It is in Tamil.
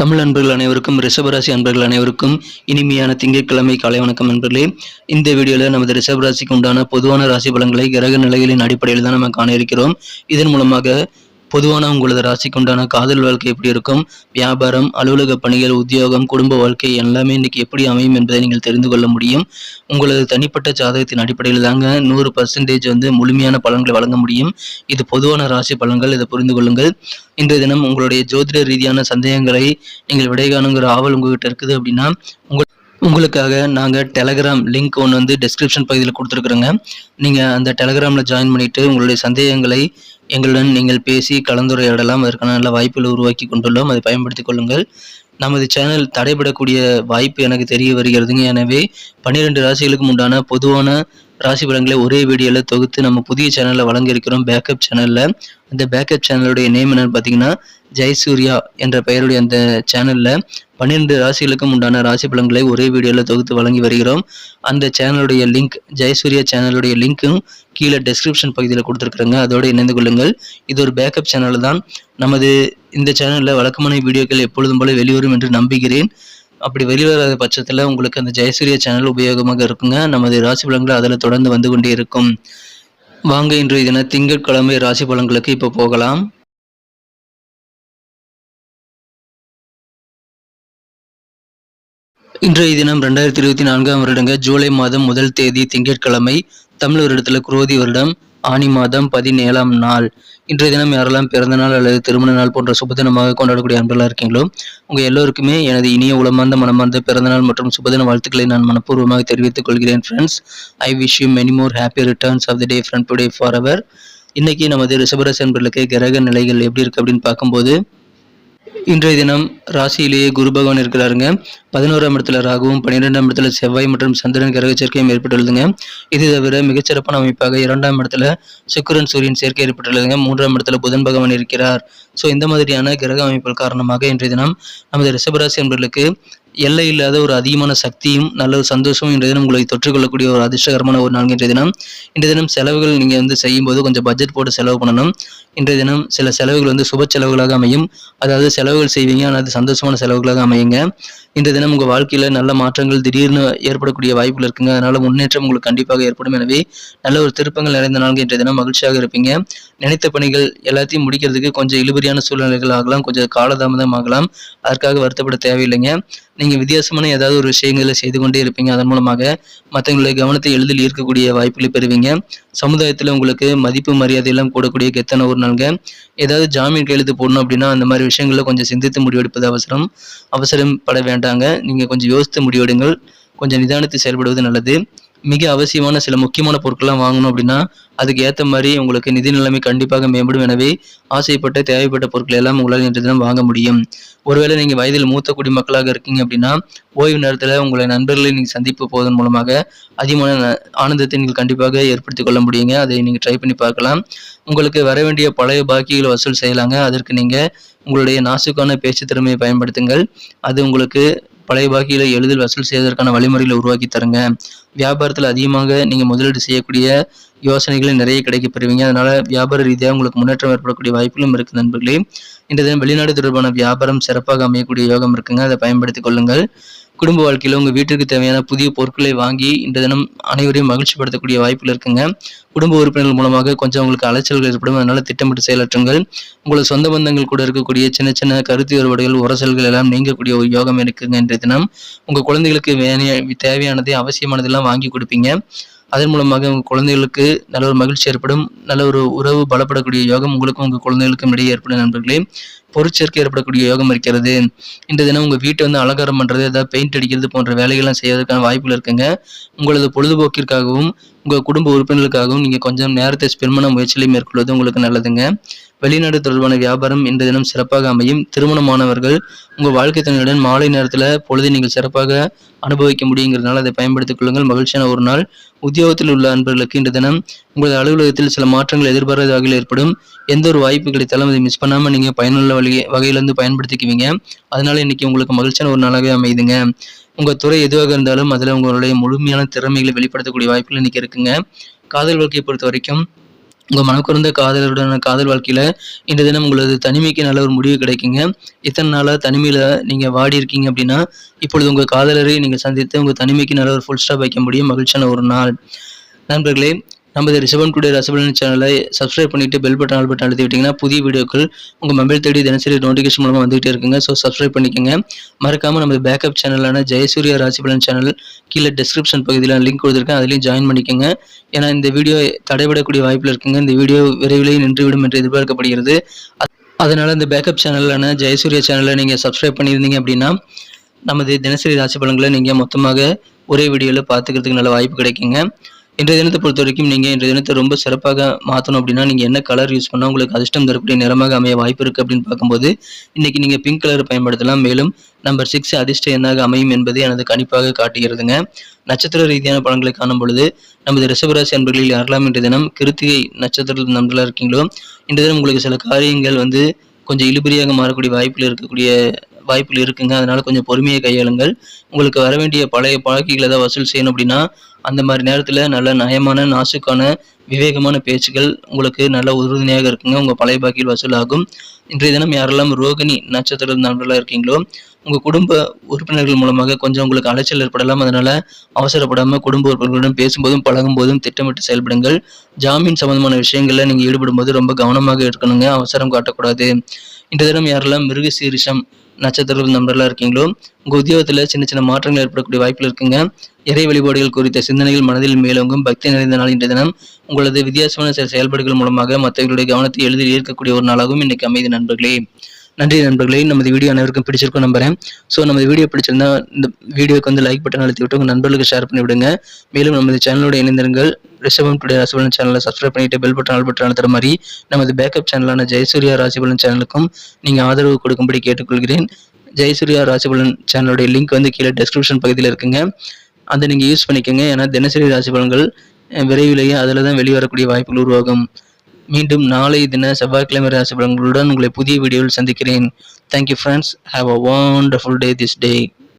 தமிழ் அன்பர்கள் அனைவருக்கும் ரிஷபராசி அன்பர்கள் அனைவருக்கும் இனிமையான திங்கட்கிழமை காலை வணக்கம் நண்பர்களே. இந்த வீடியோவில் நமது ரிஷபராசிக்கு உண்டான பொதுவான ராசி பலன்களை கிரக நிலைகளின் அடிப்படையில் தான் நம்ம காண இருக்கிறோம். இதன் மூலமாக பொதுவான உங்களது ராசிக்கு உண்டான காதல் வாழ்க்கை எப்படி இருக்கும்? வியாபாரம் அலுவலக பணிகள் உத்தியோகம் குடும்ப வாழ்க்கை எல்லாமே இன்னைக்கு எப்படி அமையும் என்பதை நீங்கள் தெரிந்து கொள்ள முடியும். உங்களது தனிப்பட்ட ஜாதகத்தின் அடிப்படையில் தாங்க நூறு பர்சன்டேஜ் வந்து முழுமையான பலன்களை வழங்க முடியும். இது பொதுவான ராசி பலன்கள் இதை புரிந்து கொள்ளுங்கள். இன்றைய தினம் உங்களுடைய ஜோதிட ரீதியான சந்தேகங்களை நீங்கள் விடை காணுங்கிற ஆவல் உங்ககிட்ட இருக்குது அப்படின்னா உங்கள் உங்களுக்காக நாங்கள் டெலகிராம் லிங்க் ஒன்று வந்து டெஸ்கிரிப்ஷன் பகுதியில் கொடுத்துருக்குறோங்க. நீங்கள் அந்த டெலகிராமில் ஜாயின் பண்ணிவிட்டு உங்களுடைய சந்தேகங்களை எங்களுடன் நீங்கள் பேசி கலந்துரையாடலாம். அதற்கான நல்ல வாய்ப்புகளை உருவாக்கி கொண்டுள்ளோம். அதை பயன்படுத்திக் கொள்ளுங்கள். நமது சேனல் தடைபடக்கூடிய வாய்ப்பு எனக்கு தெரிய வருகிறதுங்க எனவே பன்னிரெண்டு ராசிகளுக்கும் உண்டான பொதுவான ராசி பலன்களை ஒரே வீடியோவில் தொகுத்து நம்ம புதிய சேனலில் வழங்கியிருக்கிறோம். பேக்கப் சேனலில் அந்த பேக்கப் சேனலுடைய நேம் என்னென்னு பார்த்தீங்கன்னா ஜெயசூர்யா என்ற பெயருடைய அந்த சேனலில் பன்னிரெண்டு ராசிகளுக்கும் உண்டான ராசி பலன்களை ஒரே வீடியோவில் தொகுத்து வழங்கி வருகிறோம். அந்த சேனலுடைய லிங்க் ஜெயசூர்யா சேனலுடைய லிங்க்கும் கீழே டெஸ்கிரிப்ஷன் பகுதியில் கொடுத்துருக்குறேங்க. அதோடு இணைந்து கொள்ளுங்கள். இது ஒரு பேக்கப் சேனல் தான். நமது இந்த சேனலில் வழக்கமான வீடியோக்கள் எப்பொழுதும் போல வெளிவரும் என்று நம்புகிறேன். அப்படி வெளிவராத பட்சத்தில் உங்களுக்கு அந்த ஜெயசூரிய சேனல் உபயோகமாக இருக்குங்க. நமது ராசி பலன்கள் அதில் தொடர்ந்து வந்து கொண்டே இருக்கும். வாங்க இன்றைய தினம் திங்கட்கிழமை ராசி பலன்களுக்கு இப்போ போகலாம். இன்றைய தினம் ரெண்டாயிரத்தி இருபத்தி நான்காம் வருடங்க ஜூலை மாதம் முதல் தேதி திங்கட்கிழமை தமிழ் வருடத்தில் குரோதி வருடம். ஆனி மாதம் பதினேழாம் நாள். இன்றைய தினம் யாரெல்லாம் பிறந்த நாள் அல்லது திருமண நாள் போன்ற சுபதினமாக கொண்டாடக்கூடிய அன்பெல்லாம் இருக்கீங்களோ உங்கள் எல்லோருக்குமே எனது இனிய உளமார்ந்த மனமார்ந்த பிறந்தநாள் மற்றும் சுபதின வாழ்த்துக்களை நான் மனப்பூர்வமாக தெரிவித்துக் கொள்கிறேன் friends I wish you many more happy returns of the day friend today for our இன்னைக்கு நமது ரிஷபராசி கிரக நிலைகள் எப்படி இருக்கு அப்படின்னு பார்க்கும்போது இன்றைய தினம் ராசியிலேயே குரு பகவான் இருக்கிறாருங்க. பதினோராம் இடத்துல ராகுவும் பன்னிரெண்டாம் இடத்துல செவ்வாய் மற்றும் சந்திரன் கிரக சேர்க்கையும் ஏற்பட்டுள்ளதுங்க. இது தவிர மிகச்சிறப்பான அமைப்பாக இரண்டாம் இடத்துல சுக்கிரன் சூரியன் சேர்க்கை ஏற்பட்டுள்ளதுங்க. மூன்றாம் இடத்துல புதன் பகவான் இருக்கிறார். ஸோ இந்த மாதிரியான கிரக அமைப்புகள் காரணமாக இன்றைய தினம் நமது ரிஷபராசி என்பர்களுக்கு எல்லை இல்லாத ஒரு அதிகமான சக்தியும் நல்ல ஒரு சந்தோஷமும் இன்றைய தினம் உங்களை தொற்றுக்கொள்ளக்கூடிய ஒரு அதிர்ஷ்டகரமான ஒரு நாள் இன்றைய தினம். இன்றைய தினம் செலவுகள் நீங்கள் வந்து செய்யும்போது கொஞ்சம் பட்ஜெட் போட்டு செலவு பண்ணணும். இன்றைய தினம் சில செலவுகள் வந்து சுப செலவுகளாக அமையும். அதாவது செலவுகள் செய்வீங்க ஆனால் அது சந்தோஷமான செலவுகளாக அமையுங்க. இன்றைய தினம் உங்கள் வாழ்க்கையில் நல்ல மாற்றங்கள் திடீர்னு ஏற்படக்கூடிய வாய்ப்புகள் இருக்குங்க. அதனால் முன்னேற்றம் உங்களுக்கு கண்டிப்பாக ஏற்படும். எனவே நல்ல ஒரு திருப்பங்கள் நிறைந்த நாள் இன்றைய தினம் மகிழ்ச்சியாக இருப்பீங்க. நினைத்த பணிகள் எல்லாத்தையும் முடிக்கிறதுக்கு கொஞ்சம் இழுபறியான சூழ்நிலைகள் ஆகலாம். கொஞ்சம் காலதாமதம் ஆகலாம். அதற்காக வருத்தப்பட தேவையில்லைங்க. நீங்கள் வித்தியாசமான ஏதாவது ஒரு விஷயங்களை செய்து கொண்டே இருப்பீங்க. அதன் மூலமாக மற்றவங்களுடைய கவனத்தை எளிதில் ஈர்க்கக்கூடிய வாய்ப்புகளை பெறுவீங்க. சமுதாயத்தில் உங்களுக்கு மதிப்பு மரியாதையெல்லாம் கூடக்கூடிய கெத்தன ஒரு நாளுங்க. ஏதாவது ஜாமீன் கையெழுத்து போடணும் அப்படின்னா அந்த மாதிரி விஷயங்களில் கொஞ்சம் சிந்தித்து முடிவெடுப்பது அவசரம். அவசரம் பட வேண்டாங்க. நீங்கள் கொஞ்சம் யோசித்து முடிவெடுங்கள். கொஞ்சம் நிதானித்து செயல்படுவது நல்லது. மிக அவசியமான சில முக்கியமான பொருட்கள்லாம் வாங்கணும் அப்படின்னா அதுக்கு ஏற்ற மாதிரி உங்களுக்கு நிதி நிலைமை கண்டிப்பாக மேம்படும். எனவே ஆசைப்பட்ட தேவைப்பட்ட பொருட்கள் எல்லாம் உங்களால் இன்று தினம் வாங்க முடியும். ஒருவேளை நீங்கள் வயதில் மூத்த குடிமக்களாக இருக்கீங்க அப்படின்னா ஓய்வு நேரத்தில் உங்களை நண்பர்களை நீங்கள் சந்திப்பு போவதன் மூலமாக அதிகமான ஆனந்தத்தை நீங்கள் கண்டிப்பாக ஏற்படுத்தி கொள்ள முடியுங்க. அதை நீங்கள் ட்ரை பண்ணி பார்க்கலாம். உங்களுக்கு வர வேண்டிய பழைய பாக்கிகளை வசூல் செய்யலாங்க. அதற்கு நீங்கள் உங்களுடைய நாசுக்கான பேச்சு திறமையை பயன்படுத்துங்கள். அது உங்களுக்கு பழைய பாக்கியில் எளிதில் வசூல் செய்வதற்கான வழிமுறைகளை உருவாக்கி தருங்க. வியாபாரத்தில் அதிகமாக நீங்கள் முதலீடு செய்யக்கூடிய யோசனைகளை நிறைய கிடைக்க பெறுவீங்க. வியாபார ரீதியாக உங்களுக்கு முன்னேற்றம் ஏற்படக்கூடிய வாய்ப்புகளும் இருக்கு நண்பர்களே. இன்றைய தினம் வெளிநாடு தொடர்பான வியாபாரம் சிறப்பாக அமையக்கூடிய யோகம் இருக்குங்க. அதை பயன்படுத்திக் கொள்ளுங்கள். குடும்ப வாழ்க்கையில் உங்கள் வீட்டிற்கு தேவையான புதிய பொருட்களை வாங்கி இன்றைய தினம் அனைவரையும் மகிழ்ச்சிப்படுத்தக்கூடிய வாய்ப்புகள் இருக்குங்க. குடும்ப உறுப்பினர்கள் மூலமாக கொஞ்சம் உங்களுக்கு அலைச்சல்கள் ஏற்படும். அதனால் திட்டமிட்டு செயலாற்றுங்கள். உங்களது சொந்த பந்தங்கள் கூட இருக்கக்கூடிய சின்ன சின்ன கருத்து வேறுபாடுகள் உரசல்கள் எல்லாம் நீங்கக்கூடிய ஒரு யோகம் இருக்குங்க இன்றைய தினம். உங்கள் குழந்தைகளுக்கு வேணிய தேவையானதை அவசியமானதெல்லாம் வாங்கி கொடுப்பீங்க. அதன் மூலமாக உங்கள் குழந்தைகளுக்கு நல்ல ஒரு மகிழ்ச்சி ஏற்படும். நல்ல ஒரு உறவு பலப்படக்கூடிய யோகம் உங்களுக்கும் உங்கள் குழந்தைகளுக்கும் இடையே ஏற்படும் நண்பர்களே. பொருட்சேர்க்கை ஏற்படக்கூடிய யோகம் இருக்கிறது. இந்த தினம் உங்கள் வீட்டை வந்து அலங்காரம் பண்ணுறது ஏதாவது பெயிண்ட் அடிக்கிறது போன்ற வேலைகள்லாம் செய்வதற்கான வாய்ப்புகள் இருக்குங்க. உங்களது பொழுதுபோக்கிற்காகவும் உங்கள் குடும்ப உறுப்பினர்களுக்காகவும் நீங்கள் கொஞ்சம் நேரத்தை ஸ்பெண்ட் பண்ண முயற்சிகளை மேற்கொள்வது உங்களுக்கு நல்லதுங்க. வெளிநாடு தொடர்பான வியாபாரம் இந்த தினம் சிறப்பாக அமையும். திருமணமானவர்கள் உங்கள் வாழ்க்கை துணையுடன் மாலை நேரத்தில் பொழுதை நீங்கள் சிறப்பாக அனுபவிக்க முடியுங்கிறதுனால அதை பயன்படுத்திக் கொள்ளுங்கள். மகிழ்ச்சியான ஒரு நாள். உத்தியோகத்தில் உள்ள அன்பர்களுக்கு இன்று தினம் உங்களது அலுவலகத்தில் சில மாற்றங்கள் எதிர்பாராத வகையில் ஏற்படும். எந்த ஒரு வாய்ப்பு கிடைத்தாலும் அதை மிஸ் பண்ணாமல் நீங்கள் பயனுள்ள வழி வகையிலிருந்து பயன்படுத்திக்குவீங்க. அதனால இன்னைக்கு உங்களுக்கு மகிழ்ச்சியான ஒரு நாளாகவே அமையுதுங்க. உங்கள் துறை எதுவாக இருந்தாலும் அதில் உங்களுடைய முழுமையான திறமைகளை வெளிப்படுத்தக்கூடிய வாய்ப்புகள் இன்றைக்கி இருக்குங்க. காதல் வாழ்க்கையை பொறுத்த வரைக்கும் உங்கள் மனக்குறந்த காதலருடனான காதல் வாழ்க்கையில் இந்த தினம் உங்களது தனிமைக்கு நல்ல ஒரு முடிவு கிடைக்குங்க. இத்தனை நாளாக தனிமையில் நீங்கள் வாடி இருக்கீங்க அப்படின்னா இப்பொழுது உங்கள் காதலரை நீங்கள் சந்தித்து உங்கள் தனிமைக்கு நல்ல ஒரு ஃபுல் ஸ்டாப் வைக்க முடியும். மகிழ்ச்சியான ஒரு நாள். நண்பர்களே நமது ரிஷபன் டுடே ரசபலன் சேனலை சப்ஸ்கிரைப் பண்ணிட்டு பெல் பட்டன் ஆல் பட்டன் அழுத்தி விட்டீங்கன்னா புதிய வீடியோக்கள் உங்கள் மொபைல் தேடி தினசரி நோட்டிஃபிகேஷன் மூலமாக வந்துகிட்டே இருக்குங்க. ஸோ சப்ஸ்கிரைப் பண்ணிக்கோங்க. மறக்காமல் நமது பேக்கப் சேனலான ஜெயசூர்யா ராசிபலன் சேனல் கீழே டிஸ்கிரிப்ஷன் பகுதியில் லிங்க் கொடுத்துருக்கேன். அதுலேயும் ஜாயின் பண்ணிக்கோங்க. ஏன்னா இந்த வீடியோ தடைபடக்கூடிய வாய்ப்பில் இருக்குங்க. இந்த வீடியோ விரைவிலேயே நின்றுவிடும் என்று எதிர்பார்க்கப்படுகிறது. அதனால் இந்த பேக்கப் சேனலான ஜெயசூர்யா சேனலை நீங்கள் சப்ஸ்கிரைப் பண்ணியிருந்தீங்க அப்படின்னா நமது தினசரி ராசி பலன்களை நீங்கள் மொத்தமாக ஒரே வீடியோவில் பார்த்துக்கிறதுக்கு நல்ல வாய்ப்பு கிடைக்குங்க. இன்றைய தினத்தை பொறுத்த வரைக்கும் நீங்கள் இன்றைய தினத்தை ரொம்ப சிறப்பாக மாற்றணும் அப்படின்னா நீங்கள் என்ன கலர் யூஸ் பண்ணால் உங்களுக்கு அதிர்ஷ்டம் தரக்கூடிய நிறமாக அமைய வாய்ப்பு இருக்குது அப்படின்னு பார்க்கும்போது இன்னைக்கு நீங்கள் பிங்க் கலர் பயன்படுத்தலாம். மேலும் நம்பர் சிக்ஸ் அதிர்ஷ்ட எண்ணாக அமையும் என்பதை எனது கணிப்பாக காட்டுகிறதுங்க. நட்சத்திர ரீதியான பலன்களை காணும் பொழுது நமது ரிஷபராசி அன்பர்களில் யாரெல்லாம் இன்றைய தினம் கிருத்திகை நட்சத்திரத்தில் நண்பர்களாக இருக்கீங்களோ இன்றைய தினம் உங்களுக்கு சில காரியங்கள் வந்து கொஞ்சம் இழுபறியாக மாறக்கூடிய வாய்ப்பில் இருக்கக்கூடிய வாய்ப்புகள் இருக்குங்க. அதனால கொஞ்சம் பொறுமையை கையாளுங்கள். உங்களுக்கு வர வேண்டிய பழைய பாக்கிகளை ஏதாவது வசூல் செய்யணும் அப்படின்னா அந்த மாதிரி நேரத்தில் நல்ல நயமான நாசுக்கான விவேகமான பேச்சுகள் உங்களுக்கு நல்ல உறுதுணையாக இருக்குங்க. உங்கள் பழைய பாக்கியில் வசூலாகும். இன்றைய தினம் யாரெல்லாம் ரோகிணி நட்சத்திர நண்பர்களாக இருக்கீங்களோ உங்கள் குடும்ப உறுப்பினர்கள் மூலமாக கொஞ்சம் உங்களுக்கு அலைச்சல் ஏற்படலாம். அதனால அவசரப்படாமல் குடும்ப உறுப்பினர்களுடன் பேசும்போதும் பழகும்போதும் திட்டமிட்டு செயல்படுங்கள். ஜாமீன் சம்பந்தமான விஷயங்களில் நீங்கள் ஈடுபடும்போது ரொம்ப கவனமாக இருக்கணுங்க. அவசரம் காட்டக்கூடாது. இன்றைய தினம் யாரெல்லாம் மிருக சீரிஷம் நட்சத்திர நம்பர்லாம் இருக்கீங்களோ? உங்கள் உத்தியோகத்தில் சின்ன சின்ன மாற்றங்கள் ஏற்படக்கூடிய வாய்ப்பில் இருக்குங்க. இறை வழிபாடுகள் குறித்த சிந்தனைகள் மனதில் மேலோங்கும். பக்தி நிறைந்த நாள் இன்றைய தினம் உங்களது வித்தியாசமான சில செயல்பாடுகள் மூலமாக மற்றவர்களுடைய கவனத்தை எளிதில் ஈர்க்கக்கூடிய ஒரு நாளாகவும் இன்னைக்கு அமைதி நண்பர்களே. நன்றி நண்பர்களே. நமது வீடியோ அனைவருக்கும் பிடிச்சிருக்கும் நம்புறேன். ஸோ நமது வீடியோ பிடிச்சிருந்தா இந்த வீடியோக்கு வந்து லைக் பட்டன் அழுத்தி விட்டு உங்கள் நண்பர்களுக்கு ஷேர் பண்ணி விடுங்க. மேலும் நமது சேனலோட இணைந்திருங்கள். ரிஷபம் டுடே ராசிபலன் சேனலை சப்ஸ்கிரைப் பண்ணிட்டு பெல் பட்டன் ஆல் பட்டன் அழுத்துற மாதிரி நமது பேக்கப் சேனலான ஜெயசூர்யா ராசிபலன் சேனலுக்கும் நீங்கள் ஆதரவு கொடுக்கும்படி கேட்டுக்கொள்கிறேன். ஜெயசூர்யா ராசிபலன் சேனலுடைய லிங்க் வந்து கீழே டெஸ்கிரிப்ஷன் பகுதியில் இருக்குங்க. அதை நீங்கள் யூஸ் பண்ணிக்கோங்க. ஏன்னா தினசரி ராசி பலன்கள் விரைவிலேயே அதில் தான் வெளிவரக்கூடிய வாய்ப்புகள் உருவாகும். மீண்டும் நாளை தின செவ்வாய்க்கிழமை ராசி பலன்களுடன் உங்களை புதிய வீடியோவில் சந்திக்கிறேன். Thank you friends have a wonderful day this day